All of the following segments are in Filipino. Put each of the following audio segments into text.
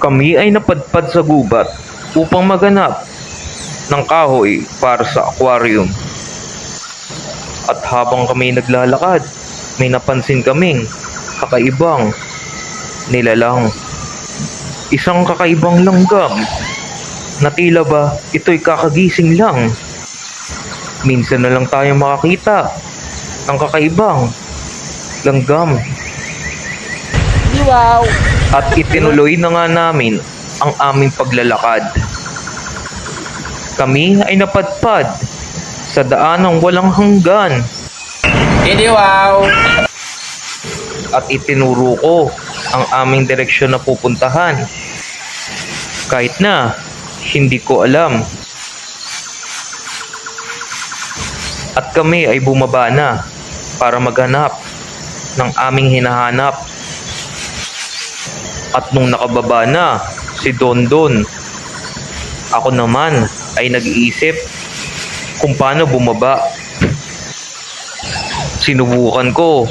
Kami ay napadpad sa gubat upang maganap ng kahoy para sa aquarium. At habang kami naglalakad, may napansin kaming kakaibang nilalang. Isang kakaibang langgam na tila ba ito'y kakagising lang. Minsan na lang tayo makakita ng kakaibang langgam Wow! at itinuloy na nga namin ang aming paglalakad. Kami ay napadpad sa daanang walang hanggan Hindi wow! at itinuro ko ang aming direksyon na pupuntahan. Kahit na hindi ko alam. At kami ay bumaba na para maghanap ng aming hinahanap. At nung nakababa na si Don Don, ako naman ay nag-iisip kung paano bumaba. Sinubukan ko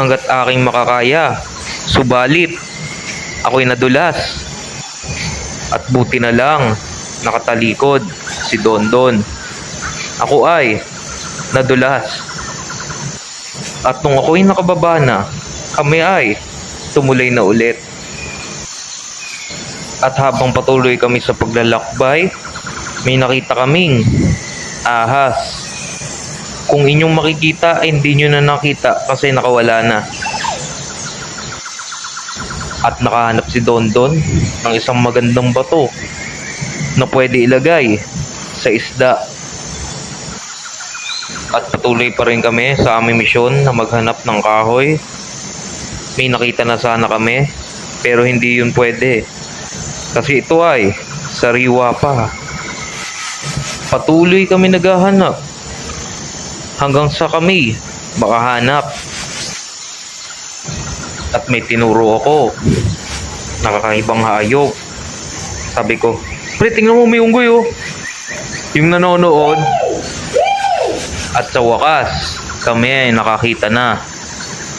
hanggat aking makakaya. Subalit, ako'y nadulas. At buti na lang, nakatalikod si Don Don. Ako ay nadulas. At nung ako'y nakababa na, kami ay tumuloy na ulit. At habang patuloy kami sa paglalakbay, may nakita kaming ahas. Kung inyong makikita ay hindi nyo na nakita kasi nakawala na. At nakahanap si Don Don ng isang magandang bato na pwede ilagay sa isda. At patuloy pa rin kami sa aming misyon na maghanap ng kahoy. May nakita na sana kami pero hindi yun pwede. Kasi ito ay sariwa pa. Patuloy kami naghahanap hanggang sa kami makahanap. At may tinuro ako. Nakakaibang hayop. Sabi ko, pre, tingnan mo may unggoy oh. Yung nanonood. At sa wakas, kami ay nakakita na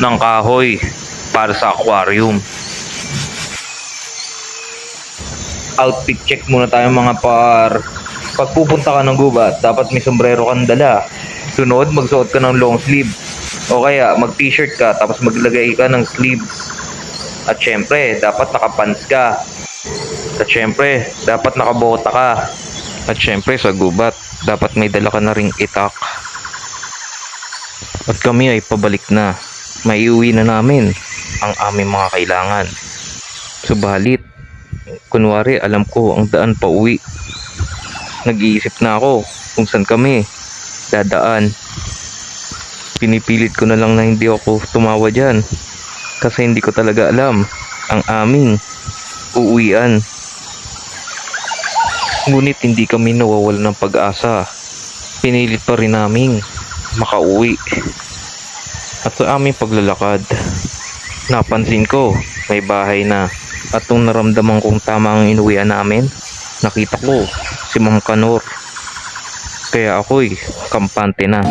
ng kahoy para sa aquarium. Outfit check muna tayo mga par. Pag pupunta ka ng gubat, dapat may sombrero kang dala. Sunod, magsuot ka ng long sleeve. O kaya, mag-t-shirt ka, tapos maglagay ka ng sleeves. At syempre, dapat nakapants ka. At syempre, dapat nakabota ka. At syempre, sa gubat, dapat may dala ka na ring itak. At kami ay pabalik na. Maiuwi na namin ang aming mga kailangan. Subalit, kunwari alam ko ang daan pa uwi. Nag-iisip na ako kung saan kami dadaan. Pinipilit ko na lang na hindi ako tumawa dyan. Kasi hindi ko talaga alam ang aming uuwian. Ngunit hindi kami nawawala ng pag-asa. Pinilit pa rin naming makauwi. At sa aming paglalakad, napansin ko may bahay na. At nung naramdaman kong tama ang inuwian namin, nakita ko si Ma'am Kanor. Kaya ako'y kampante na.